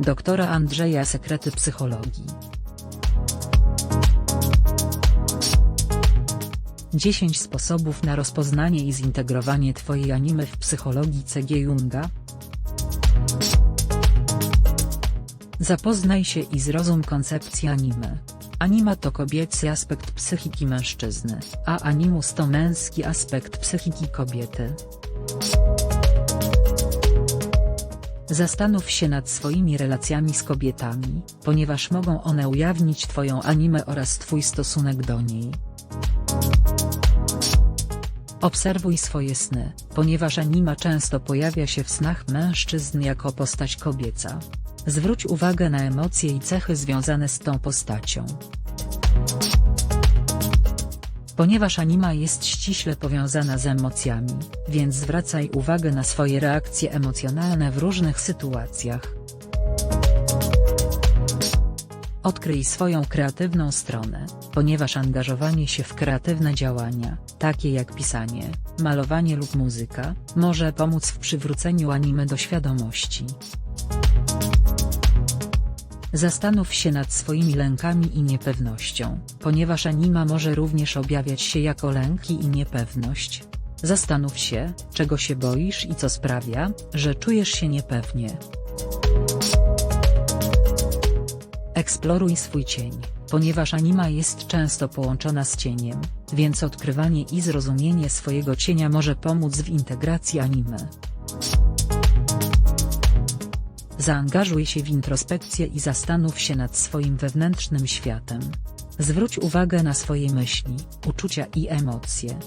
Doktora Andrzeja Sekrety Psychologii. 10 sposobów na rozpoznanie i zintegrowanie Twojej animy w psychologii C.G. Junga. Zapoznaj się i zrozum koncepcję anime. Anima to kobiecy aspekt psychiki mężczyzny, a animus to męski aspekt psychiki kobiety. Zastanów się nad swoimi relacjami z kobietami, ponieważ mogą one ujawnić Twoją animę oraz Twój stosunek do niej. Obserwuj swoje sny, ponieważ anima często pojawia się w snach mężczyzn jako postać kobieca. Zwróć uwagę na emocje i cechy związane z tą postacią. Ponieważ anima jest ściśle powiązana z emocjami, więc zwracaj uwagę na swoje reakcje emocjonalne w różnych sytuacjach. Odkryj swoją kreatywną stronę, ponieważ angażowanie się w kreatywne działania, takie jak pisanie, malowanie lub muzyka, może pomóc w przywróceniu animy do świadomości. Zastanów się nad swoimi lękami i niepewnością, ponieważ anima może również objawiać się jako lęki i niepewność. Zastanów się, czego się boisz i co sprawia, że czujesz się niepewnie. Eksploruj swój cień, ponieważ anima jest często połączona z cieniem, więc odkrywanie i zrozumienie swojego cienia może pomóc w integracji anime. Zaangażuj się w introspekcję i zastanów się nad swoim wewnętrznym światem. Zwróć uwagę na swoje myśli, uczucia i emocje.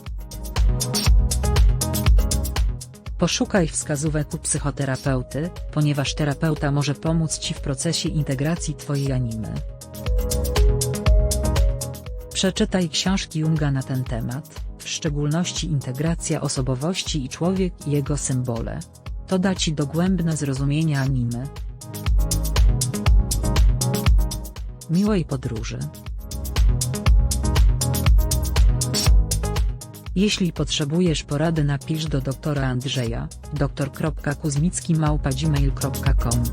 Poszukaj wskazówek u psychoterapeuty, ponieważ terapeuta może pomóc Ci w procesie integracji Twojej animy. Przeczytaj książki Junga na ten temat, w szczególności Integracja osobowości i człowiek i jego symbole. To da Ci dogłębne zrozumienie animy. Miłej podróży. Jeśli potrzebujesz porady napisz do doktora Andrzeja, dr.kuzmicki@gmail.com